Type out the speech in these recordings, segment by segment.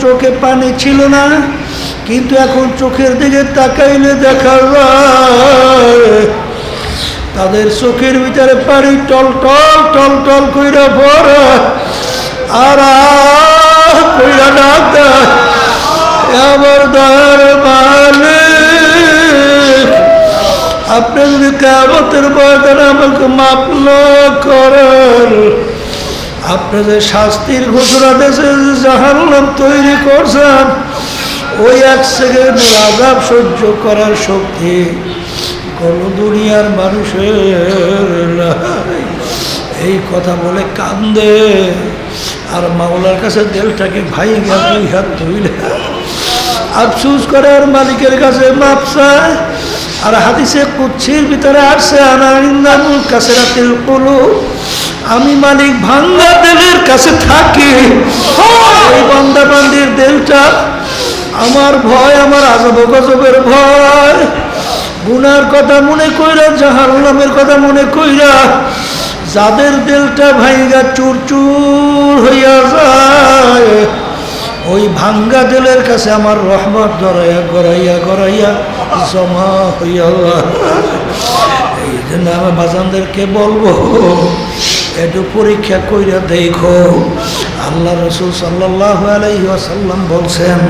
চোখে পানি ছিল না, কিন্তু এখন চোখের দিকে তাকাইলে দেখা তাদের চোখের ভিতরে পানি টল টল টল টল কইরা পড়ে আর কইরা মালিক আপনি যদি কেমতের ময়দানে আমাকে মাপ না করেন আপনি যে শাস্তির ঘোষণা দেশে জাহান্নাম তৈরি করছেন, ওই এক সেকেন্ডের আজাব সহ্য করার শক্তি কোন দুনিয়ার মানুষের এই কথা বলে কান্দে। আর মাওলার কাছে দেলটাকে ভাই গিয়া দুই হাত ধুইলে আফসুস করে আর মালিকের কাছে মাপ চায়। আর হাদিসে কুচ্ছির ভিতরে আসছে আনারিন্দামুল কাছে রাতের কুলু আমি মালিক ভাঙ্গা দেলের কাছে থাকি। এই বন্দা বান্দির দেলটা আমার ভয়, আমার আজব গজবের ভয়। গুনার কথা মনে কইরা, জাহার নামের কথা মনে কইরা, যাদের দেলটা ভাইগা চুর হইয়া যায়, ওই ভাঙ্গা দিলের কাছে আমার রহমত গড়াইয়া গড়াইয়া গড়াইয়া জমা হইয়া এই জন্য আমার বাজানদেরকে বলব একটু পরীক্ষা কইরা দেখো। আল্লাহ রসুল সাল্লাহ আলাইসাল্লাম বলছেন,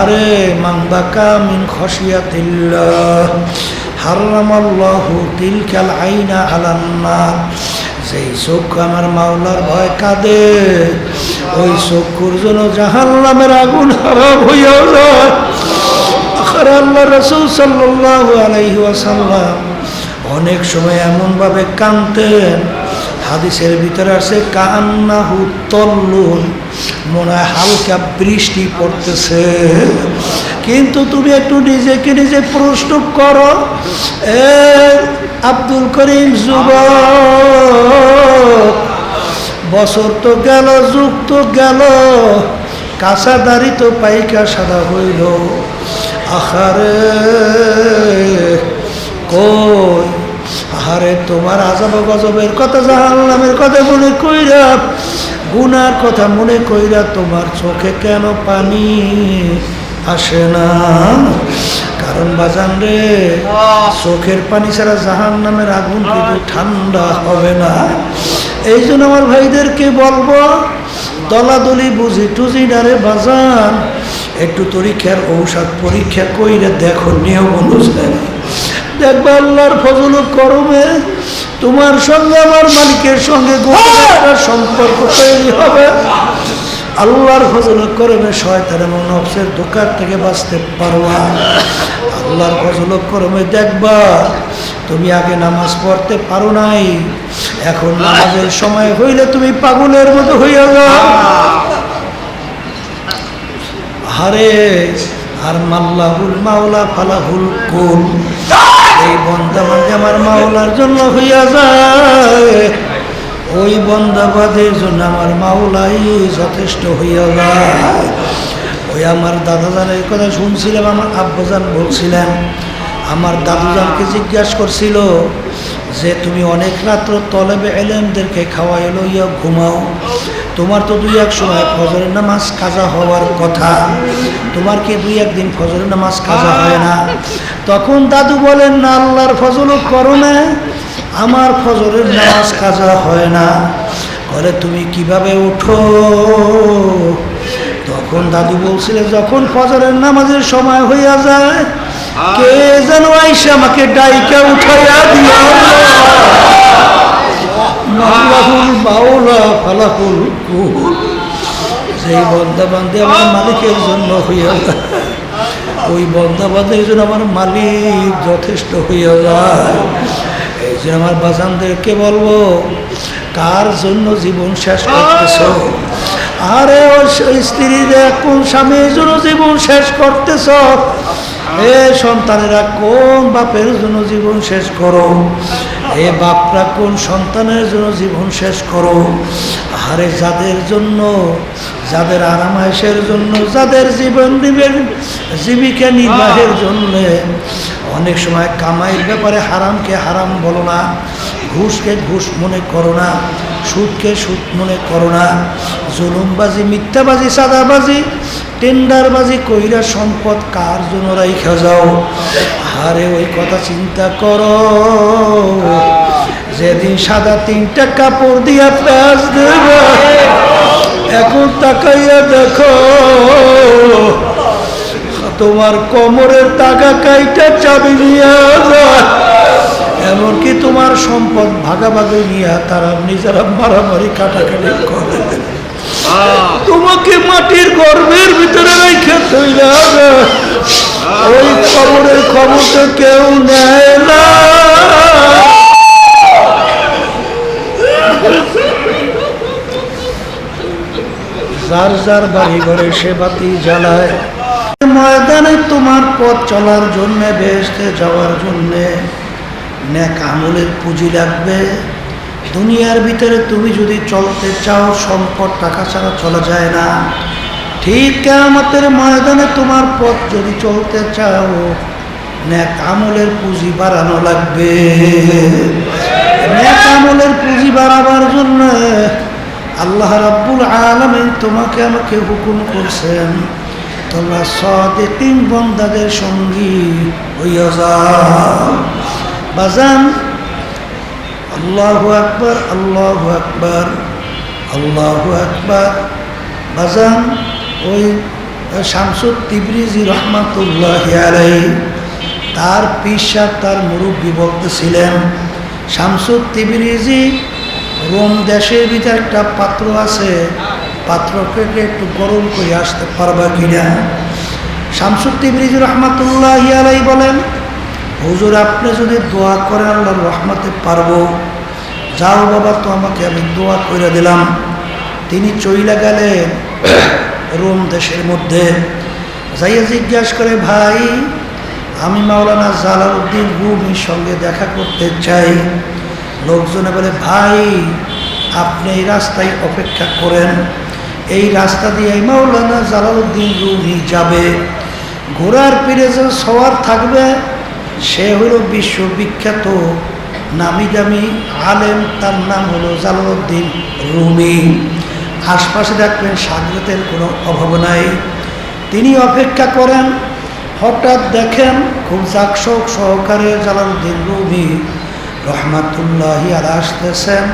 আরে মাংবাকা মিন খসিয়াতিল্লাহ হারামাল্লাহু তিলকাল আইনা আলান্না সেই চক্ষু আমার মাওলার ভয় কাঁদে, ওই চক্ষুর জন্য জাহান্নামের আগুন হারাম হইয়া যায়। আল্লাহ রসুল সাল্লাহ আলাইহি ওয়াসাল্লাম অনেক সময় এমনভাবে কানতেন হাদিসের ভিতরে আছে কান্নাহু তল্লুন মনে হয় হালকা বৃষ্টি পড়তেছে। কিন্তু তুমি একটু নিজেকে নিজে প্রশ্ন করো, এ আব্দুল করিম যুব বছর তো গেল, যুগ তো গেল, কাঁচা দাড়ি তো পাইকা সাদা হইল। আখারে কই আহারে, তোমার আজাব গজবের কথা জাহান্নামের কথা মনে কইরা, গুনার কথা মনে কইরা তোমার চোখে কেন পানি আসে না? কারণ বাজান রে, চোখের পানি ছাড়া জাহান নামের আগুন কিন্তু ঠান্ডা হবে না। এই জন্য আমার ভাইদেরকে বলব, দলাদলি, বুঝি টুজি ডারে বাজান। একটু পরীক্ষার ঔষধ পরীক্ষা কইরে দেখো, নিয়ম অনুযায়ী। দেখবে আল্লাহর ফজল করমে তোমার সঙ্গে আমার মালিকের সঙ্গে সম্পর্ক তৈরি হবে। আল্লাহর ফজল করমে শয়তান এবং নফসের দোকান থেকে বাঁচতে পারবা। আল্লাহর ফজল করমে দেখবা তুমি আগে নামাজ পড়তে পারো নাই এখন নামাজের সময় হইলে তুমি পাগলের মতো হইয়া যাও। হারে আর মাল্লাহুল মাওলা ফালাহুল কুল। এই বন্দাবাদে আমার মাওলার জন্য হইয়া যায়। ওই বন্দাবাদের জন্য আমার মাওলাই যথেষ্ট হইয়া যায়। ওই আমার দাদাজানের কথা শুনছিলাম আমার আব্বাজান বলছিলেন, আমার দাদুজানকে জিজ্ঞাসা করছিল যে, তুমি অনেক রাত্র তলেবে এলেমদেরকে খাওয়াই লইয়া ঘুমাও তোমার তো দুই এক সময় ফজরের নামাজ কাজা হওয়ার কথা। তোমার কি দুই একদিন ফজরের নামাজ কাজা হয় না? তখন দাদু বলেন, না, আল্লাহর ফজল করো না। আমার ফজরের নামাজ কাজা হয় না। বলে, তুমি কীভাবে উঠো? তখন দাদু বলছিলেন, যখন ফজরের নামাজের সময় হইয়া যায়, কে যেন আইসা আমাকে ডাইকা উঠাইয়া দিয়া মাওলাহুল মাওলা ফালাহুল কুল। সেই বন্দা বান্ধে আমার মালিকের জন্য হইয়া যায়, ওই বন্দা বান্ধের জন্য আমার মালিক যথেষ্ট হইয়া যায়। এই যে আমার বাজানদেরকে বলব, কার জন্য জীবন শেষ করতেছ? আরে ওর স্ত্রীরা কোন স্বামীর জন্য জীবন শেষ করতেছ? এ সন্তানেরা কোন বাপের জন্য জীবন শেষ করো? এ বাপরা কোন সন্তানের জন্য জীবন শেষ করো? আরে যাদের জন্য, যাদের আরামায়েশের জন্য, যাদের জীবন দিবেন, জীবিকা নির্বাহের জন্য। অনেক সময় কামাইয়ের ব্যাপারে হারামকে হারাম বলো না, ঘুষকে ঘুষ মনে করো না, সুদকে সুদ মনে করো না, জুলুমবাজি, মিথ্যাবাজি, সাদাবাজি টেন্ডারবাজি কইরা সম্পদ কার জন্য রাইখা যাও? আরে ওই কথা চিন্তা করো। যেদিন সাদা তিনটা কাপড় দিয়া প্যাঁচ দেব, এখন তাকাইয়া দেখো, তোমার কোমরের টাকা কাইটা চাবি নিয়ে এমনকি তোমার সম্পদ ভাগাভাগি নিয়ে তারা নিজেরা মারামারি কাটাকাটি করে। তোমাকে মাটির গর্ভের ভিতরে রেখে তৈরি ওই খবরের খবর তো কেউ নেয় না। যার যার বাড়ি ঘরে সে বাতি জ্বালায়। ময়দানে তোমার পথ চলার জন্যে বেসতে যাওয়ার জন্যে ন্যাক আমলের পুঁজি লাগবে। দুনিয়ার ভিতরে তুমি যদি চলতে চাও, সম্পদ টাকা ছাড়া চলা যায় না। ঠিক কেমতের ময়দানে তোমার পথ যদি চলতে চাও ন্যাক আমলের পুঁজি বাড়ানো লাগবে। ন্যাক আমলের পুঁজি বাড়াবার জন্য আল্লাহ রাব্বুল আলমিন তোমাকে আমাকে হুকুম করছেন, তোমরা সদে তিন বন্দাদের সঙ্গী হইয়া যাও। বাজান আল্লাহ আকবর আল্লাহ আকবর আল্লাহ আকবর বাজান ওই শামসুদ তিবরিজি রহমাতুল্লাহ আলাই তার পিসা তার মুরব্বী ছিলেন। শামসুদ তিবরিজি রোম দেশের ভিতরে একটা পাত্র আছে পাত্র পাত্রকে একটু গরম করে আসতে পারবা কিনা? শামসুদ তিবরিজি রহমাতুল্লাহ আলাই বলেন হুজুর, আপনি যদি দোয়া করেন আল্লাহর রহমতে পারব। যাও বাবা তো আমাকে আমি দোয়া করে দিলাম। তিনি চইলা গেলেন রোম দেশের মধ্যে। যাইয়া জিজ্ঞাসা করে, ভাই, আমি মাওলানা জালালউদ্দিন রুমির সঙ্গে দেখা করতে চাই। লোকজনে বলে, ভাই, আপনি এই রাস্তায় অপেক্ষা করেন। এই রাস্তা দিয়ে মাওলানা জালালউদ্দিন রুমি যাবে। ঘোড়ার পিড়ে যে সওয়ার থাকবে সে হলো বিশ্ববিখ্যাত নামি দামি আলেম, তার নাম হলো জালালউদ্দিন রুমি। আশপাশে দেখবেন সাগরতের কোনো অভাব নাই। তিনি অপেক্ষা করেন, হঠাৎ দেখেন খুব জাকশোক সহকারে জালালউদ্দিন রুমি রহমাতুল্লাহ আর আসতেছেন।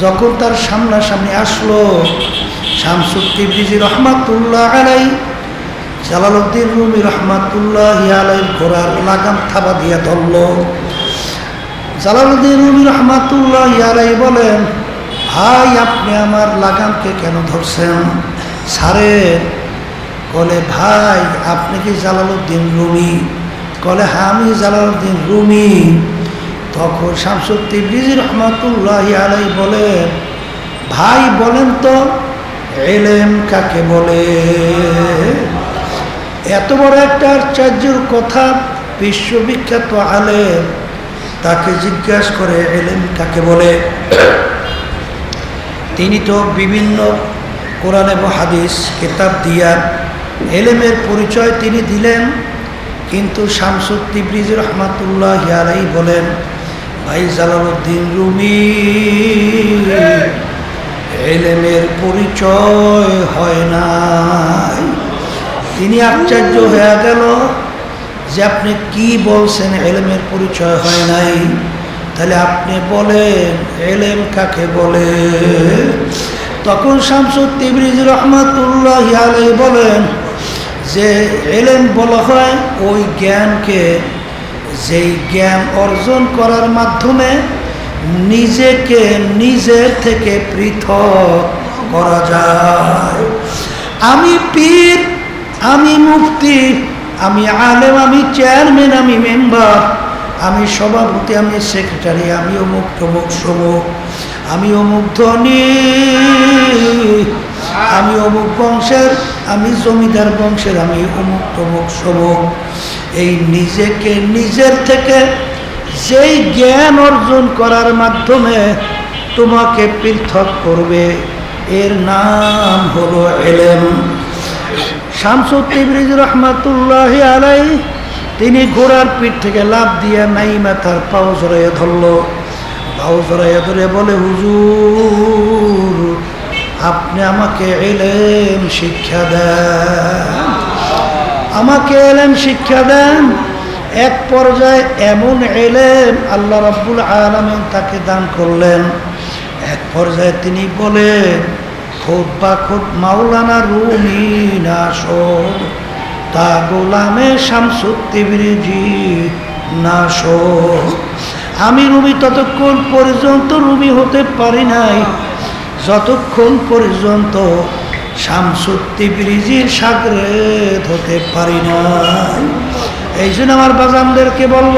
যখন তার সামনাসামনি আসলো শামসুদ্দি বিজি রহমাতুল্লাহ আলাই জালালউদ্দিন রুমি রহমাতুল্লাহ আলাই ঘোড়ার লাগাম থাবা দিয়ে ধরল। জালালউদ্দিন রুমি রহমাতুল্লাহ আলাই বলেন, ভাই, আপনি আমার লাগামকে কেন ধরছেন? সারে, কলে, ভাই, আপনি কি জালালউদ্দিন রুমি? কলে হ্যাঁ আমি জালালউদ্দিন রুমি। তখন শামসুদ্দিন বিজি রহমাতুল্লাহ আলাই বলেন, ভাই, বলেন তো, এলেম কাকে বলে? এত বড় একটা আশ্চর্যর কথা বিশ্ববিখ্যাত আলেম তাকে জিজ্ঞাসা করে, এলেম কাকে বলে? তিনি তো বিভিন্ন কোরআন এবং হাদিস, কিতাব দিয়া এলেমের পরিচয় তিনি দিলেন, কিন্তু শামসুদ তিব্রিজ রহমাতুল্লাহ ইয়ারাই বলেন, ভাই জালালউদ্দিন রুমি, এলেমের পরিচয় হয় নাই। তিনি আশ্চর্য হয়ে গেল যে আপনি কি বলছেন, এলেমের পরিচয় হয় নাই। তাহলে আপনি বলেন, এলেম কাকে বলে? তখন শামসুদ তিবরিজ রহমাতুল্লাহ আলাই বলেন যে এলেম বলা হয় ওই জ্ঞানকে, যেই জ্ঞান অর্জন করার মাধ্যমে নিজেকে নিজের থেকে পৃথক করা যায়। আমি পীর আমি মুফতি, আমি আলেম, আমি চেয়ারম্যান, আমি মেম্বার, আমি সভাপতি, আমি সেক্রেটারি আমি অমুক তমুক সমুক আমি অমুক ধনী আমি অমুক বংশের, আমি জমিদার বংশের, আমি অমুক তমুক সমুক এই নিজেকে নিজের থেকে যেই জ্ঞান অর্জন করার মাধ্যমে তোমাকে পৃথক করবে। এর নাম হলো এলেম। শামসুদ্দিন রহমাতুল্লাহ আলাই তিনি ঘোড়ার পিঠ থেকে লাভ দিয়ে নাই তার পাও জড়িয়ে ধরল। পাও জড়াইয়া ধরে বলে, হুজুর, আপনি আমাকে এলেন শিক্ষা দেন। আমাকে এলেম শিক্ষা দেন। এক পর্যায়ে এমন এলেম আল্লাহ রাব্বুল আলমেন তাকে দান করলেন। এক পর্যায়ে তিনি বলেন খোদ বা খোদ মাওলানা রুমি নাসর, তা গোলামে শামসুত্তিবিরিজি নাসর। আমি রুমি ততক্ষণ পর্যন্ত রুমি হতে পারি নাই, যতক্ষণ পর্যন্ত শামসুত্তি ব্রিজির সাগরে হতে পারি না এই জন্য আমার বাজানদেরকে বলব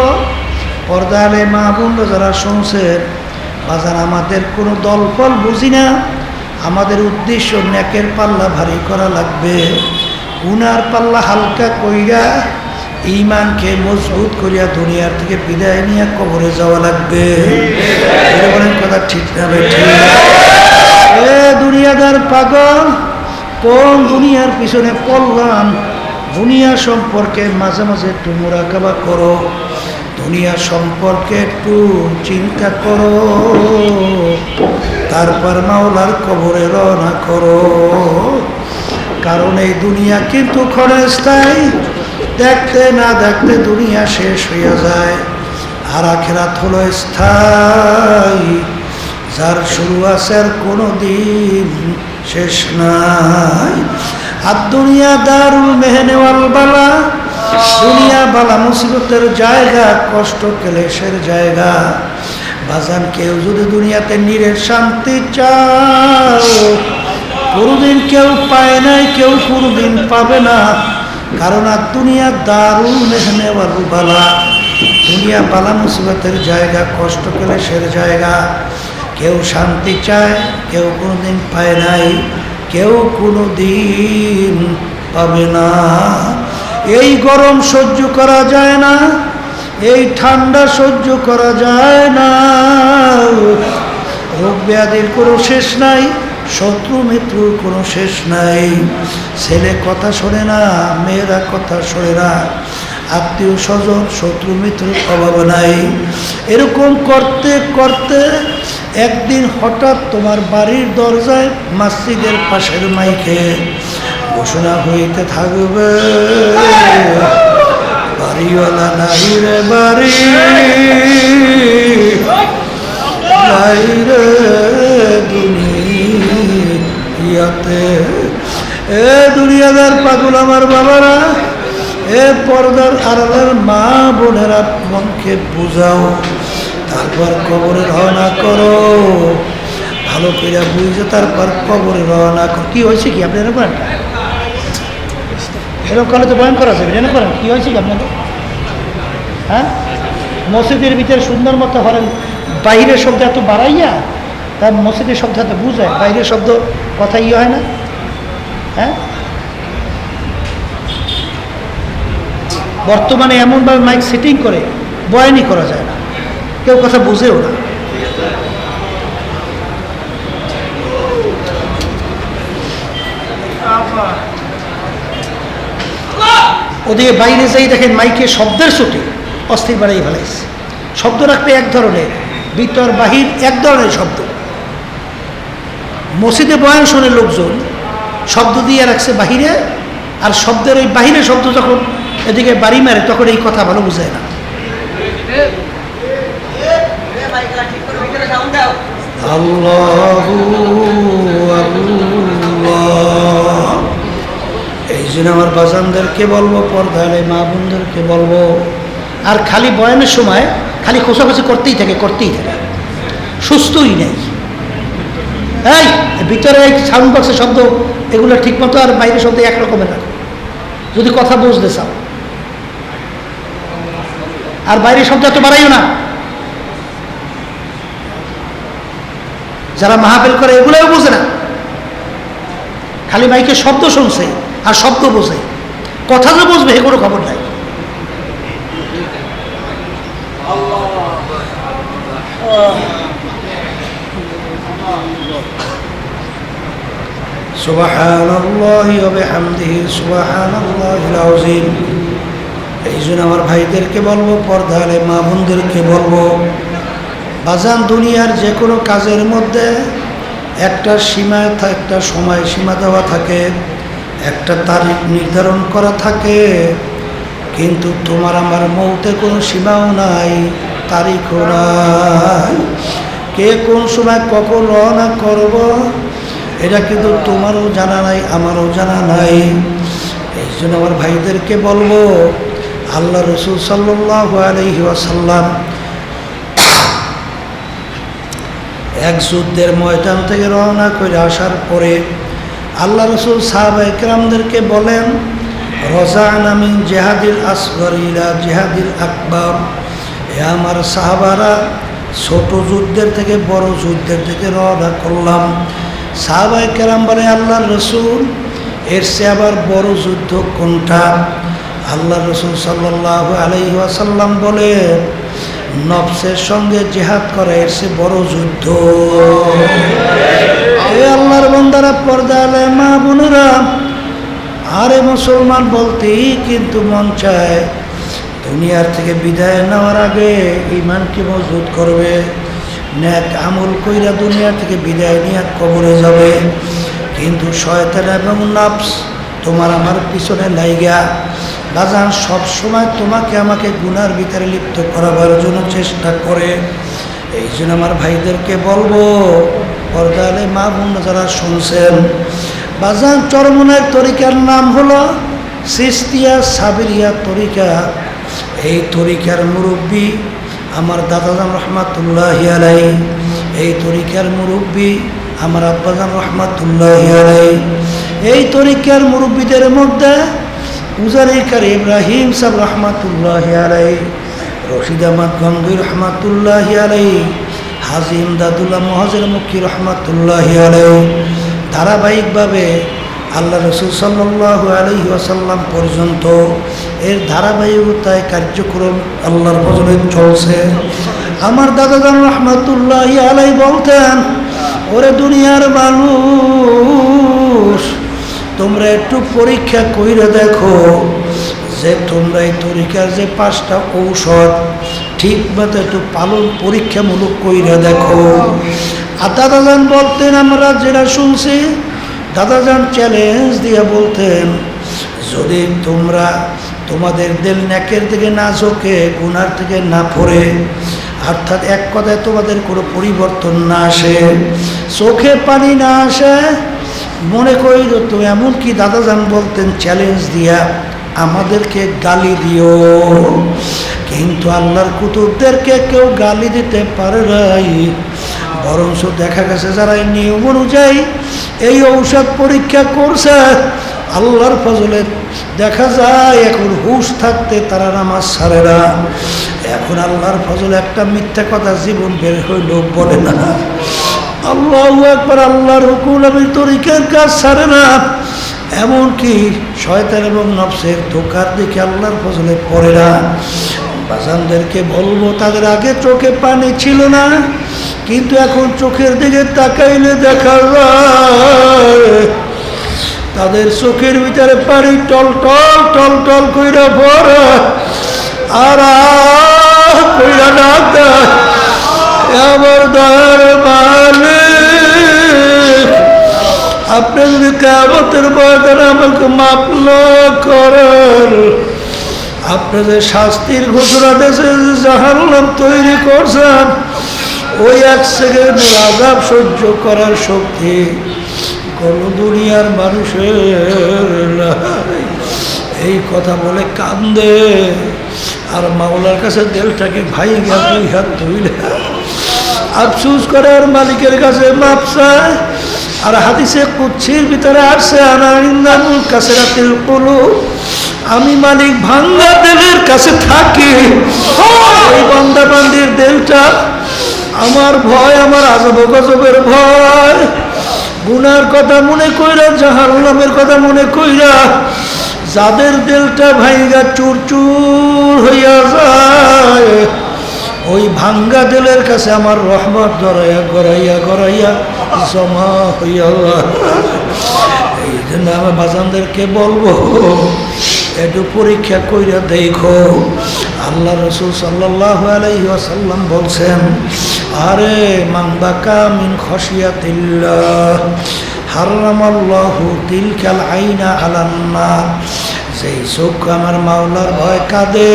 পর্দালে মা বোনরা যারা শুনছেন, বাজান আমাদের কোনো দলফল বুঝি না আমাদের উদ্দেশ্য ন্যাকের পাল্লা ভারী করা লাগবে। উনার পাল্লা হালকা কইরা ইমানকে মজবুত করিয়া দুনিয়ার থেকে বিদায় নিয়ে কবরে যাওয়া লাগবে। কথা ঠিক না ঠিক। এ দুনিয়াদার পাগল, কোন দুনিয়ার পিছনে পড়লাম দুনিয়া সম্পর্কে মাঝে মাঝে একটু মোরাকাবা করো। দুনিয়া সম্পর্কে একটু চিন্তা করো। তারপর মাওলার কবরে রওনা করো। কারণ এই দুনিয়া কিন্তু ক্ষণস্থায়ী। দেখতে না দেখতে দুনিয়া শেষ হইয়া যায়। আর আখেরাত হলো স্থায়ী। যার শুরু আছে আর কোনো দিন শেষ নাই। আর দুনিয়া দারুল মেহনেওয়াল বালা দুনিয়া বালা মুসিবতের জায়গা, কষ্ট ক্লেশের জায়গা। বাজান, কেউ যদি দুনিয়াতে নিরের শান্তি চাও, কোনোদিন কেউ পায় নাই, কেউ কোনোদিন পাবে না। কারণ আর দুনিয়া দারুল মেহনেওয়াল বালা দুনিয়া বালা মুসিবতের জায়গা, কষ্ট ক্লেশের জায়গা। কেউ শান্তি চায়, কেউ কোনোদিন পায় নাই, কেউ কোনো দিন পাবে না। এই গরম সহ্য করা যায় না, এই ঠান্ডা সহ্য করা যায় না। রোগ ব্যাধির কোনো শেষ নাই, শত্রু মিত্রুর কোনো শেষ নাই। ছেলে কথা শোনে না, মেয়েরা কথা শোনে না, আত্মীয় স্বজন, শত্রু মিত্রুর অভাব নাই। এরকম করতে করতে একদিন হঠাৎ তোমার বাড়ির দরজায় মসজিদের পাশের মাইকে ঘোষণা হইতে থাকবে। বাড়িওয়ালা নাই রে বাড়ি। রে দুনিয়াতে। এ দুনিয়াদার পাগল আমার বাবারা, এ পর্দার আড়ালের মা বোনেরা মনকে বুঝাও, তারপর কবরে রওনা করো। ভালো করে বুঝে তারপর কবরে রওনা করো। কি হয়েছে কি আপনি এরকম এরকম কালে তো ভয়ঙ্কর আছে এরকম করেন? কী হয়েছে কি আপনাদের? হ্যাঁ? মসজিদের ভিতরে সুন্দর মতো হরেন বাইরের শব্দ এত বাড়াইয়া, তার মসজিদের শব্দ এত বুঝায়, বাইরের শব্দ কথা ইয়ে হয় না? হ্যাঁ? বর্তমানে এমনভাবে মাইক সেটিং করে বয়ানি করা যায় না। কেউ কথা বুঝেও না। ওদিকে বাইরে যাই দেখেন মাইকে শব্দের ছুটে। অস্থির বাড়াই ফেলাইছে। শব্দ রাখতে এক ধরনের, ভিতর, বাহির এক ধরনের শব্দ। মসজিদে বয়ান শোনে লোকজন, শব্দ দিয়ে রাখছে বাহিরে, আর শব্দের ওই বাহিরে শব্দ যখন এদিকে বাড়ি মারে, তখন এই কথা ভালো বুঝায় না। আল্লাহু আল্লাহ এই আমার বাজানদেরকে বলব, পর্দালে মা বোনদেরকে বলব, আর খালি বয়ানের সময় খালি খোঁচাখুচি করতেই থাকে করতেই থাকে। সুস্থই নেই। এই, ভিতরে সাউন্ড বক্সের শব্দ, এগুলো ঠিকমতো আর বাইরের শব্দ একরকমের না। যদি কথা বুঝতে চাও। আর বাইরের শব্দ এত বাড়াইও না। যারা মাহাফেল করে, এগুলোও বোঝে না। খালি মাইকে শব্দ শুনছে। আর শব্দ বোঝে কথা যে বুঝবে এ কোনো খবর নাই سبحان الله وبحمده سبحان الله العظيم এই জন্য আমার ভাইদেরকে বলবো পর্দালে মা বোনদেরকে বলবো বাজান দুনিয়ার যে কোনো কাজের মধ্যে একটা সীমা থা- একটা সময় সীমা দেওয়া থাকে একটা তারিখ নির্ধারণ করা থাকে, কিন্তু তোমার আমার মৌতে কোনো সীমাও নাই, তারিখও নাই। কে কোন সময় কখন রওনা করব, এটা কিন্তু তোমারও জানা নাই, আমারও জানা নাই। এই জন্য আমার ভাইদেরকে বলব, আল্লাহ রসুল সাল্লাহ আলহি আসাল্লাম এক যুদ্ধের ময়দান থেকে রওনা করে আসার পরে আল্লাহ রসুল সাহাবা একরামদেরকে বলেন, রজান আমিন জেহাদিল আসগর ইলা জেহাদিল আকবর। এ আমার সাহাবারা ছোট যুদ্ধের থেকে বড় যুদ্ধের থেকে রওনা করলাম। সাহাবাই কেরাম বলে, আল্লাহ রসুল, এর সে আবার বড় যুদ্ধ কোনটা? আল্লাহ রসুল সাল্লাহ আলহি আসাল্লাম বলে, নফসের সঙ্গে জেহাদ করা এর সে বড় যুদ্ধ এ আল্লাহর বন্দারা পর্দা আলায় মা বোনেরা আরে মুসলমান বলতেই কিন্তু মন চায়, দুনিয়ার থেকে বিদায় নেওয়ার আগে ইমানকে মজবুত করবে, ন্যাক আমল কইরা দুনিয়া থেকে বিদায় নিয়ে কবরে যাবে। কিন্তু শয়তান এবং নাফস তোমার আমার পিছনে লাইগা। বাজান, সব সময় তোমাকে আমাকে গুনার ভিতরে লিপ্ত করাবার জন্য চেষ্টা করে। এই জন্য আমার ভাইদেরকে বলব পর্দালে মা বোন যারা শুনছেন বাজান চরমনের তরিকার নাম হলো সিস্তিয়া সাবিরিয়া তরিকা। এই তরিকার মুরব্বী আমার দাদাজান রহমাতুল্লাহ আলাই এই তরিকার মুরব্বী আমার আব্বাজান রহমাতুল্লাহ আলাই এই তরিকার মুরব্বীদের মধ্যে উজারিকার ইব্রাহিম সাহ রহমাতুল্লাহ আলাই রশিদ আহমদ গঙ্গি রহমাতুল্লাহ আলাই হাজিম দাদুল্লাহ মহাজের মুখী রহমাতুল্লাহ আলাই ধারাবাহিকভাবে আল্লাহ রসুল সাল্লাহ আলহি আসাল্লাম পর্যন্ত এর ধারাবাহিকতায় কার্যক্রম আল্লাহর ফজলে চলছে। আমার দাদাদান রহমাতুল্লাহ আলাই বলতেন, ওরে দুনিয়ার মানুষ, তোমরা একটু পরীক্ষা কইরে দেখো যে তোমরা এই তরিকার যে পাঁচটা ঔষধ ঠিক মতো একটু পালন পরীক্ষামূলক কইরে দেখো। আর দাদাজান বলতেন, আমরা যেটা শুনছি, দাদাজান চ্যালেঞ্জ দিয়ে বলতেন, যদি তোমরা তোমাদের দিল ন্যাকের দিকে না ঝোঁকে, গুনার থেকে না পড়ে অর্থাৎ এক কথায় তোমাদের কোনো পরিবর্তন না আসে, চোখে পানি না আসে, মনে করি তো এমনকি দাদাজান বলতেন চ্যালেঞ্জ দিয়া আমাদেরকে গালি দিও। কিন্তু আল্লাহর কুতুবদেরকে কেউ গালি দিতে পারে নাই। বরঞ্চ দেখা গেছে যারা এই নিয়ম অনুযায়ী এই ঔষধ পরীক্ষা করছে, আল্লাহর ফজলে দেখা যায় এখন হুশ থাকতে তারা নামাজ ছাড়ে না। এখন আল্লাহর ফজলে একটা মিথ্যা কথা জীবন বের হইল বলে না। আল্লাহ একবার আল্লাহর হুকুল আমি তরিকের কাজ ছাড়ে না। এমনকি শয়তান এবং নফসের ধোকার দিকে আল্লাহর ফজলে পড়ে না। বাজানদেরকে বলব, তাদের আগে চোখে পানি ছিল না। কিন্তু এখন চোখের দিকে তাকাইলে দেখা যায় তাদের চোখের ভিতরে পানি টল টল টল টল কইরা পড়ে আর কইরা না আপনি যদি কামতের ময়দানে আমাকে মাপ না করেন, আপনি যে শাস্তির ঘোষণা দেশে জাহান্নাম তৈরি করছেন ওই এক সেকেন্ডের আজাব সহ্য করার শক্তি। কোন দুনিয়ার মানুষের এই কথা বলে কান্দে। আর মাওলার কাছে দেলটাকে ভাই গিয়া দুই হাত ধুইলে আফসুস করে আর মালিকের কাছে মাপ চায়। আর হাদিসে কুচ্ছির ভিতরে আসছে আনারিন্দানুল কাছে রাতিল কুলু আমি মালিক ভাঙ্গা দেবের কাছে থাকি। এই বন্দা বান্দির দেলটা আমার ভয়, আমার আজব গজবের ভয়। গুনার কথা মনে কইরা, জাহার নামের কথা মনে কইরা, যাদের দিলটা ভাইগা চুর চুর হইয়া যায়, ওই ভাঙ্গা দিলের কাছে আমার রহমত গড়াইয়া গড়াইয়া গড়াইয়া জমা হইয়া এই জন্য আমার বাজানদেরকে বলব একটু পরীক্ষা কইরা দেখো। আল্লাহ রসুল সাল্লাহ আলাইসাল্লাম বলছেন আরে মাংবাকা মিন খসিয়াতিল্লাহ হারামাল্লাহু তিলকাল আইনা আলান্না। যেই চক্ষু আমার মাওলার ভয় কাঁদে,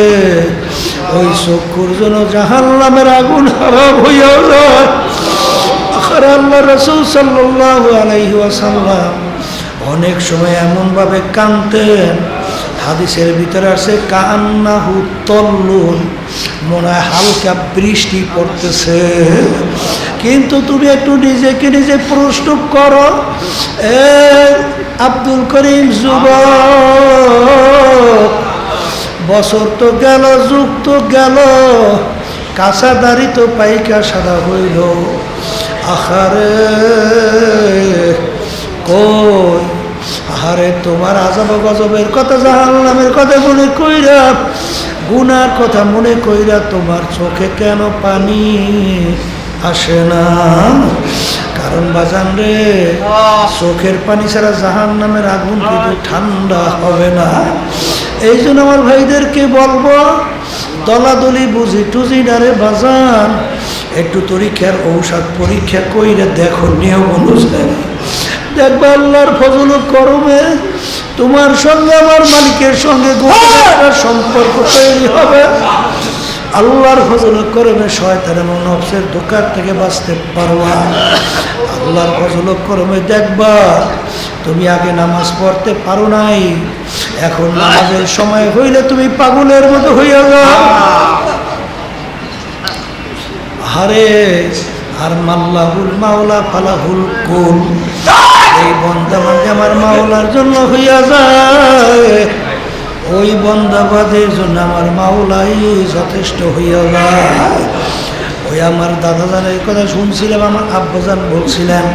ওই চক্ষুর জন্য জাহান্নামের আগুন হারাম হইয়া যায়। আল্লাহ রসুল সাল্লাল্লাহু আলাইহি ওয়াসাল্লাম অনেক সময় এমনভাবে কানতেন হাদিসের ভিতরে আছে কান্নাহু তল্লুন। মনে হয় হালকা বৃষ্টি পড়তেছে। কিন্তু তুমি একটু নিজেকে নিজে প্রশ্ন করো। এ আব্দুল করিম যুব বছর তো গেল, যুগ তো গেল, কাঁচা দাড়ি তো পাইকা সাদা হইল। আহারে, কই? আহারে, তোমার আজাব গজবের কথা জাহান্নামের কথা মনে কইরা গুনার কথা মনে কইরা তোমার চোখে কেন পানি আসে না? কারণ বাজান রে চোখের পানি ছাড়া জাহান নামের আগুন কিন্তু ঠান্ডা হবে না। এই জন্য আমার ভাইদেরকে বলব দলাদলি বুঝি টুজি ডারে বাজান। একটু পরীক্ষার ঔষধ পরীক্ষা কইরে দেখো নিয়ম অনুযায়ী। দেখবে আল্লাহর ফজল করমে তোমার সঙ্গে আমার মালিকের সঙ্গে সম্পর্ক তৈরি হবে। আল্লাহর ফজল করমে শয়তান এবং নফসের দোকান থেকে বাঁচতে পারবা আল্লাহর ফজল করমে দেখবা তুমি আগে নামাজ পড়তে পারো নাই। এখন নামাজের সময় হইলে তুমি পাগলের মতো হইয়া যাও। হারে আর মাল্লাহুল মাওলা ফালাহুল কুল। এই বন্দাবাদে আমার মাওলার জন্য হইয়া যায়। ওই বন্দাবাদের জন্য আমার মাওলাই যথেষ্ট হইয়া যায়। ওই আমার দাদাজানের কথা শুনছিলাম আমার আব্বাজান বলছিলেন,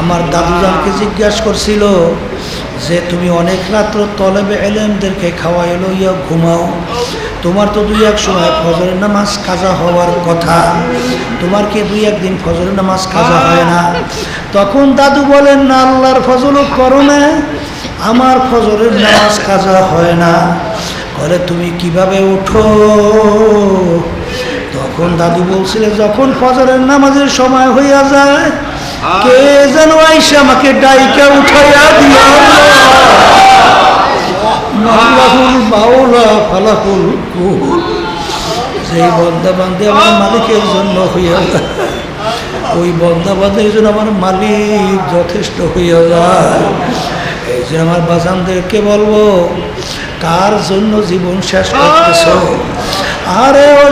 আমার দাদুজানকে জিজ্ঞাসা করছিল যে, তুমি অনেক রাত্র তলেবে এলেমদেরকে খাওয়াই লইয়া ঘুমাও তোমার তো দুই এক সময় ফজরের নামাজ কাজা হওয়ার কথা। তোমার কি দুই একদিন ফজরের নামাজ কাজা হয় না? তখন দাদু বলেন না আল্লাহর ফজল করো না। আমার ফজরের নামাজ কাজা হয় না। বলে তুমি কীভাবে উঠো? তখন দাদু বলছিলেন যখন ফজরের নামাজের সময় হইয়া যায় কে যেন আইসা আমাকে ডাইকা উঠাইয়া দিয়া মাওলাহুল মাওলা ফালাহুল কুল। যেই বন্দা বান্ধে আমার মালিকের জন্য হইয়া যায়, ওই বন্দা বান্ধের জন্য আমার মালিক যথেষ্ট হইয়া যায়। এই যে আমার বাজানদেরকে বলব, কার জন্য জীবন শেষ করতেছ? আরে ও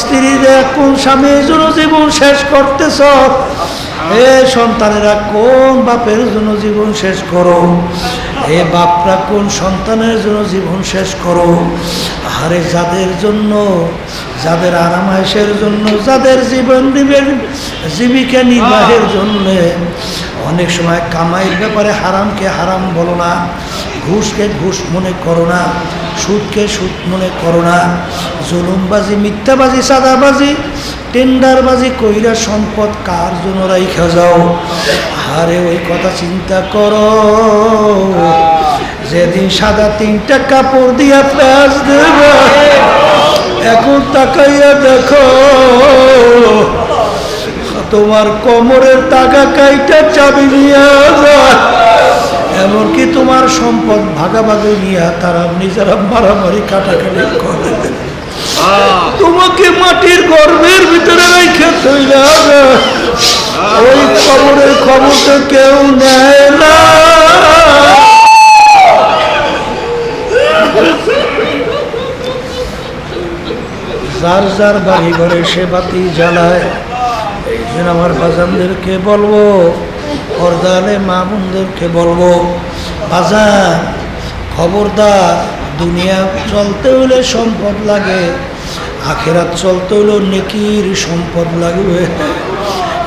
স্ত্রীরা কোন স্বামীর জন্য জীবন শেষ করতেছ? এ সন্তানেরা কোন বাপের জন্য জীবন শেষ করো? এ বাপরা কোন সন্তানের জন্য জীবন শেষ করো? আরে যাদের জন্য, যাদের আরামায়েশের জন্য, যাদের জীবন দিবেন, জীবিকা নির্বাহের জন্য। অনেক সময় কামাইয়ের ব্যাপারে হারামকে হারাম বলো না, ঘুষকে ঘুষ মনে করো না, সুদকে সুদ মনে করো না, জুলুমবাজি, মিথ্যাবাজি, সাদাবাজি, টেন্ডারবাজি, কইরা সম্পদ কার জন্য রাইখা যাও? আরে ওই কথা চিন্তা করো। যেদিন সাদা তিনটা কাপড় দিয়া প্যাঁচ দেব এখন তাকাইয়া দেখো তোমার কোমরের টাকা কাইটা চাবি নিয়ে এমনকি তোমার সম্পদ ভাগাভাগি নিয়ে তারা নিজেরা মারামারি কাটাকাটি করে। তোমাকে মাটির গর্ভের ভিতরে রেখে তৈরি ওই খবরের খবর তো কেউ নেয় না। যার যার বাড়ি ঘরে সে বাতি জ্বালায়, এই জন্য আমার বাজানদেরকে বলব, পর্দালে মামুনদেরকে বলব, বাজান, খবরদার, দুনিয়া চলতে হলে সম্পদ লাগে, আখেরাত চলতে হলেও নেকির সম্পদ লাগবে।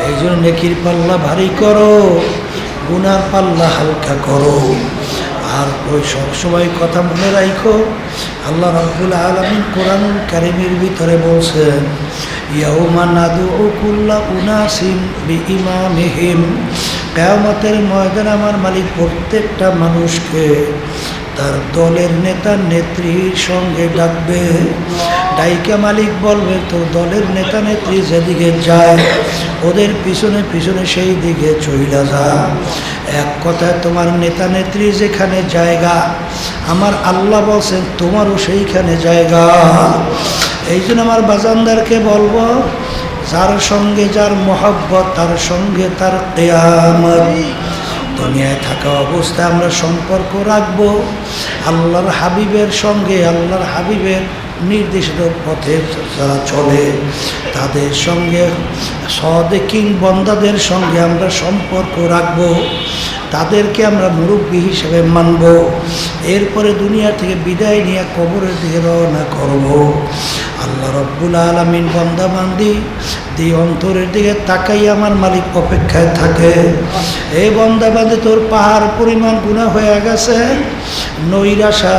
এই জন্য নেকির পাল্লা ভারী করো, গুনার পাল্লা হালকা করো। আর ওই সবসময় কথা মনে রাখো আল্লাহ রাব্বুল আলমিন কোরআন কারিমের ভিতরে বলছেন, ইয়াউমা নাদু কেয়ামতের ময়দান আমার মালিক প্রত্যেকটা মানুষকে তার দলের নেতা নেত্রীর সঙ্গে ডাকবে। ডাইকা মালিক বলবে, তো দলের নেতা নেত্রী যেদিকে যায়, ওদের পিছনে পিছনে সেই দিকে চইলা যা। এক কথায় তোমার নেতা নেত্রী যেখানে জায়গা, আমার আল্লাহ বলছেন তোমারও সেইখানে জায়গা। এই জন্য আমার বাজানদারকে বলব, যার সঙ্গে যার মহব্বত, তার সঙ্গে তার কেয়ামত। দুনিয়ায় থাকা অবস্থায় আমরা সম্পর্ক রাখব। আল্লাহর হাবিবের সঙ্গে, আল্লাহর হাবিবের নির্দেশিত পথে যারা চলে, তাদের সঙ্গে সদেকিং বন্দাদের সঙ্গে আমরা সম্পর্ক রাখব। তাদেরকে আমরা মুরব্বী হিসেবে মানব। এরপরে দুনিয়া থেকে বিদায় নিয়ে কবরের দিকে রওনা করব। আল্লাহ রব্বুল আলমিন বন্দাবান্দি দিয়ে অন্তরের দিকে তাকাই আমার মালিক অপেক্ষায় থাকে। এই বন্দাবাদে তোর পাহাড় পরিমাণ গুণা হয়ে গেছে। নৈরাশা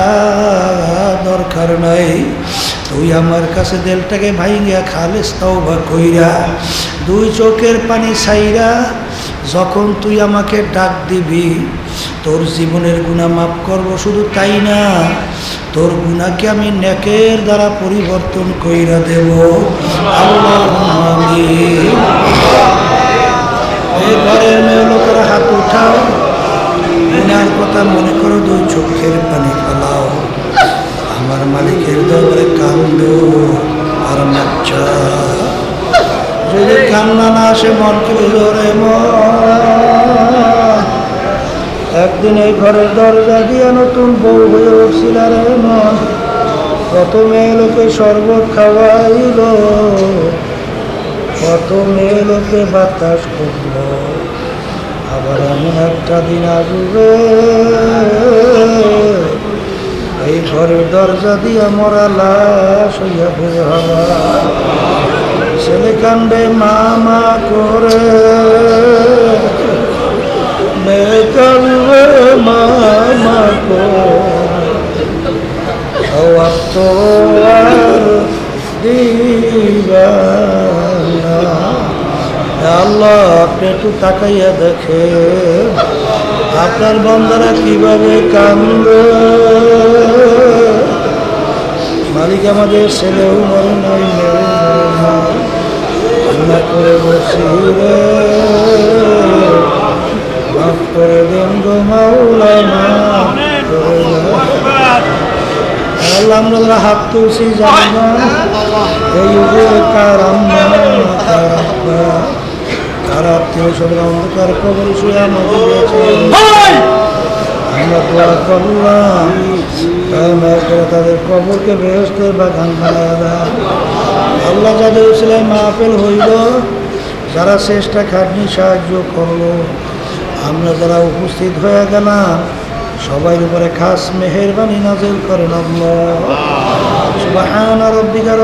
দরকার নাই। তুই আমার কাছে দেলটাকে ভাইঙ্গা খালেস তাও বা কইরা। দুই চোখের পানি ছাইরা যখন তুই আমাকে ডাক দিবি, তোর জীবনের গুণা মাফ করব শুধু তাই না তোর গুণাকে আমি নেকের দ্বারা পরিবর্তন কইরা দেব। এই ঘরের মেয়ে লোকের হাত উঠাও। গুনার কথা মনে করো, দুই চোখের পানি ফেলাও আমার মালিকের দরবারে কান্দ আর মাচ্চা যদি কান্না না আসে মনকে ধরে মন। একদিন এই ঘরের দরজা দিয়ে নতুন বউ হয়ে উঠছিল রে মন। কত মেয়ে লোকে শরবত খাওয়াইল কত মেয়ে লোকে বাতাস করল। আবার এমন একটা দিন আসবে, এই ঘরের দরজা দিয়ে মরা লাশ হইয়া বের হওয়া। ছেলে কান্দে মামা করে করে তো আর দিবা না। আল্লাহ, আপনি একটু তাকাইয়া দেখে আপনার বন্ধরা কীভাবে কান্দে? মালিক আমাদের ছেলেও মরে নাই মেয়েও করে বসি আমরা যারা হাত তুলছি আত্মীয় অন্ধকার শুয়ে আমরা দোয়া করলাম দয়া করে তাদের কবরকে বেহস্তের বাগান বানায় দেয় আল্লাহ যাদের ছেলে মাহফিল হইল যারা চেষ্টা খাটনি সাহায্য করল আমরা যারা উপস্থিত হয়ে গেলাম সবাই উপরে খাস মেহরবানি নাজেল করেন আল্লাহ। সুবহান রাব্বিকা